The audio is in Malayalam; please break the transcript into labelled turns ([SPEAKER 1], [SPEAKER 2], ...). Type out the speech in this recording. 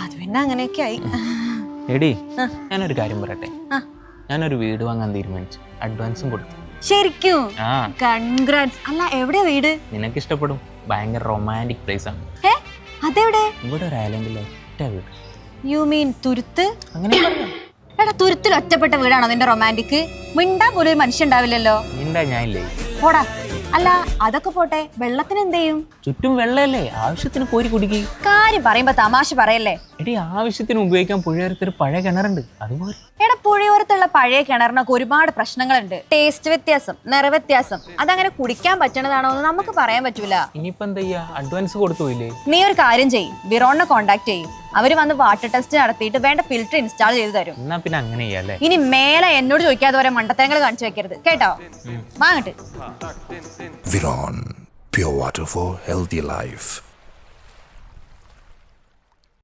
[SPEAKER 1] അത് പിന്നെ അങ്ങനെയൊക്കെ ആയി
[SPEAKER 2] എടി. ഞാനൊരു കാര്യം പറയട്ടെ. ഞാനൊരു വീട് വാങ്ങാൻ തീരുമാനിച്ചു. അഡ്വാൻസും കൊടുത്തു.
[SPEAKER 1] ശരിക്കും?
[SPEAKER 2] ആ.
[SPEAKER 1] കൺഗ്രാറ്റ്സ് അല്ല എവിടെ വീട്?
[SPEAKER 2] നിനക്ക് ഇഷ്ടപ്പെടും ഭയങ്കര റൊമാന്റിക് പ്ലേസ് ആണ്.
[SPEAKER 1] അതെവിടെ?
[SPEAKER 2] ഇവിടെ ഒരു ഐലൻഡിൽ ഒറ്റ വീട്.
[SPEAKER 1] യു മീൻ തുരുത്ത്?
[SPEAKER 2] അങ്ങനെ
[SPEAKER 1] എടാ തുരുത്തിൽ ഒറ്റപ്പെട്ട വീടാണോ നിന്റെ റൊമാന്റിക് മിണ്ടാ പോലും ഒരു മനുഷ്യൻ ഉണ്ടാവില്ലല്ലോ.
[SPEAKER 2] ഞാൻ ഇല്ലേ
[SPEAKER 1] പോടാ. അല്ല അതൊക്കെ പോട്ടെ വെള്ളത്തിന് എന്ത് ചെയ്യും
[SPEAKER 2] ചുറ്റും വെള്ളമല്ലേ ആവശ്യത്തിന് കോരി കുടിക്കി.
[SPEAKER 1] കാര്യം പറയുമ്പോ തമാശ പറയല്ലേ?
[SPEAKER 2] എടി ആവശ്യത്തിന് ഉപയോഗിക്കാൻ പുഴയടുത്തൊരു പഴയ കിണറുണ്ട്. അതുപോലെ
[SPEAKER 1] എടാ പുഴയോരത്തുള്ള പഴയ കിണറിനൊക്കെ ഒരുപാട് പ്രശ്നങ്ങളുണ്ട്. ടേസ്റ്റ് വ്യത്യാസം നിറവ്യത്യാസം അതങ്ങനെ കുടിക്കാൻ പറ്റണതാണോ എന്ന് നമുക്ക് പറയാൻ പറ്റൂല.
[SPEAKER 2] ഇനിയിപ്പോ എന്താ അഡ്വാൻസ് കൊടുത്തു
[SPEAKER 1] നീ ഒരു കാര്യം ചെയ്യും. വിറോണിനെ കോണ്ടാക്ട് ചെയ്യും. അവർ വന്ന് വാട്ടർ ടെസ്റ്റ് നടത്തിയിട്ട് വേണ്ട ഫിൽറ്റർ ഇൻസ്റ്റാൾ ചെയ്ത് തരും.
[SPEAKER 2] എന്നാ പിന്നെ അങ്ങനെ ചെയ്യാല്ലേ
[SPEAKER 1] ഇനി മേലെ എന്നോട് ചോദിക്കാതെ വരെ മണ്ടത്തരങ്ങൾ കാണിച്ചു വെക്കരുത്. കേട്ടോ? വാങ്ങട്ടെ
[SPEAKER 3] pure water for healthy life.